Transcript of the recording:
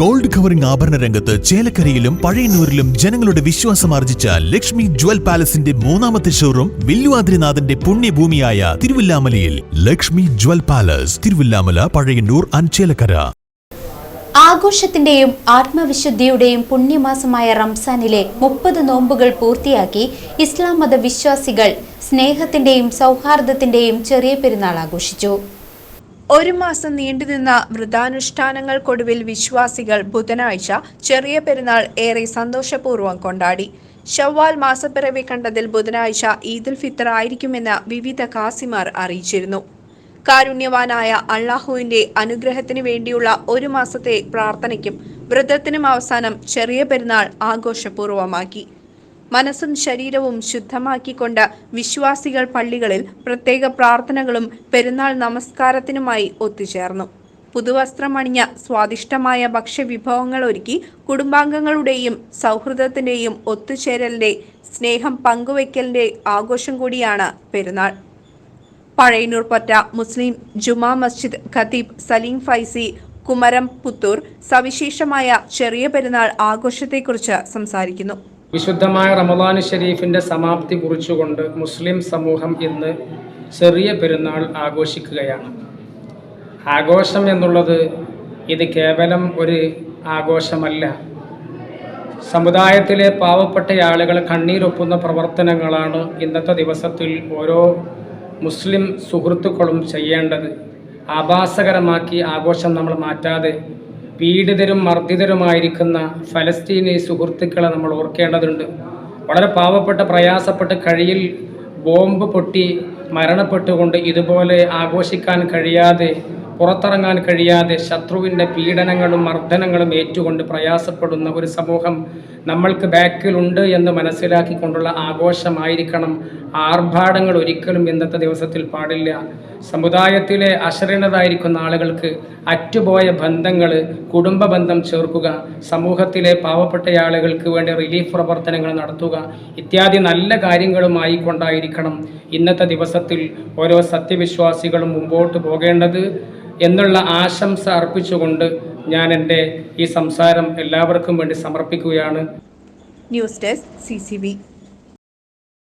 Gold covering ആഭരണ രംഗത്ത് ചേലക്കരയിലും പഴയന്നൂരിലും ജനങ്ങളുടെ വിശ്വാസം ആർജിച്ച ലക്ഷ്മി ജ്വൽ പാലസിന്റെ മൂന്നാമത്തെ ഷോറൂം വില്ലുവാദ്രിനാഥന്റെ പുണ്യഭൂമിയായ തിരുവില്ലാമലയിൽ. Lakshmi jewel palace Thiruvilwamala Pazhayannur അഞ്ചേലക്കര Chelakkara. ആഘോഷത്തിന്റെയും ആത്മവിശുദ്ധിയുടെയും പുണ്യമാസമായ റംസാനിലെ മുപ്പത് നോമ്പുകൾ പൂർത്തിയാക്കി ഇസ്ലാം മത വിശ്വാസികൾ സ്നേഹത്തിന്റെയും സൗഹാർദ്ദത്തിന്റെയും ചെറിയ പെരുന്നാൾ ആഘോഷിച്ചു. ഒരു മാസം നീണ്ടുനിന്ന വ്രതാനുഷ്ഠാനങ്ങൾക്കൊടുവിൽ വിശ്വാസികൾ ബുധനാഴ്ച ചെറിയ പെരുന്നാൾ ഏറെ സന്തോഷപൂർവം കൊണ്ടാടി. ഷവ്വാൽ മാസപ്പിറവി കണ്ടതിൽ ബുധനാഴ്ച ഈദുൽ ഫിത്തർ ആയിരിക്കുമെന്ന് വിവിധ കാസിമാർ അറിയിച്ചിരുന്നു. കാരുണ്യവാനായ അള്ളാഹുവിന്റെ അനുഗ്രഹത്തിന് വേണ്ടിയുള്ള ഒരു മാസത്തെ പ്രാർത്ഥനയ്ക്കും വ്രതത്തിനും അവസാനം ചെറിയ പെരുന്നാൾ ആഘോഷപൂർവമാക്കി. മനസ്സും ശരീരവും ശുദ്ധമാക്കിക്കൊണ്ട് വിശ്വാസികൾ പള്ളികളിൽ പ്രത്യേക പ്രാർത്ഥനകളും പെരുന്നാൾ നമസ്കാരത്തിനുമായി ഒത്തുചേർന്നു. പുതുവസ്ത്രമണിഞ്ഞ സ്വാദിഷ്ടമായ ഭക്ഷ്യവിഭവങ്ങൾ ഒരുക്കി കുടുംബാംഗങ്ങളുടെയും സൗഹൃദത്തിന്റെയും ഒത്തുചേരലിന്റെ സ്നേഹം പങ്കുവയ്ക്കലിന്റെ ആഘോഷം കൂടിയാണ് പെരുന്നാൾ. പഴയന്നൂർ പറ്റ മുസ്ലിം ജുമാ മസ്ജിദ് ഖതീബ് സലീം ഫൈസി കുമരം പുത്തൂർ സവിശേഷമായ ചെറിയ പെരുന്നാൾ ആഘോഷത്തെക്കുറിച്ച് സംസാരിക്കുന്നു. വിശുദ്ധമായ റമദാൻ ഷരീഫിന്റെ സമാപ്തി കുറിച്ചുകൊണ്ട് മുസ്ലിം സമൂഹം ഇന്ന് ചെറിയ പെരുന്നാൾ ആഘോഷിക്കുകയാണ്. ആഘോഷം എന്നുള്ളത് ഇത് കേവലം ഒരു ആഘോഷമല്ല. സമുദായത്തിലെ പാവപ്പെട്ട ആളുകൾ കണ്ണീരൊപ്പുന്ന പ്രവർത്തനങ്ങളാണ് ഇന്നത്തെ ദിവസത്തിൽ ഓരോ മുസ്ലിം സുഹൃത്തുക്കളും ചെയ്യേണ്ടത്. ആഭാസകരമാക്കി ആഘോഷം നമ്മൾ മാറ്റാതെ പീഡിതരും മർദ്ദിതരുമായിരിക്കുന്ന ഫലസ്തീനി സുഹൃത്തുക്കളെ നമ്മൾ ഓർക്കേണ്ടതുണ്ട്. വളരെ പാവപ്പെട്ട് പ്രയാസപ്പെട്ട് കഴിയിൽ ബോംബ് പൊട്ടി മരണപ്പെട്ടുകൊണ്ട് ഇതുപോലെ ആഘോഷിക്കാൻ കഴിയാതെ പുറത്തിറങ്ങാൻ കഴിയാതെ ശത്രുവിന്റെ പീഡനങ്ങളും മർദ്ദനങ്ങളും ഏറ്റുകൊണ്ട് പ്രയാസപ്പെടുന്ന ഒരു സമൂഹം നമ്മൾക്ക് ബാക്കിലുണ്ട് എന്ന് മനസ്സിലാക്കിക്കൊണ്ടുള്ള ആഘോഷമായിരിക്കണം ആർഭാടങ്ങൾ ഒരിക്കലും ഇന്നത്തെ ദിവസത്തിൽ പാടില്ല. സമുദായത്തിലെ അശരണരായിരിക്കുന്ന ആളുകൾക്ക് അറ്റുപോയ ബന്ധങ്ങൾ കുടുംബ ബന്ധം ചേർക്കുക സമൂഹത്തിലെ പാവപ്പെട്ട ആളുകൾക്ക് വേണ്ടി റിലീഫ് പ്രവർത്തനങ്ങൾ നടത്തുക ഇത്യാദി നല്ല കാര്യങ്ങളുമായി കൊണ്ടായിരിക്കണം ഇന്നത്തെ ദിവസത്തിൽ ഓരോ സത്യവിശ്വാസികളും മുമ്പോട്ട് പോകേണ്ടത്. എന്നുള്ള ആശംസ അർപ്പിച്ചുകൊണ്ട് ഞാൻ എന്റെ ഈ സംസാരം എല്ലാവർക്കും വേണ്ടി സമർപ്പിക്കുകയാണ്. News desk C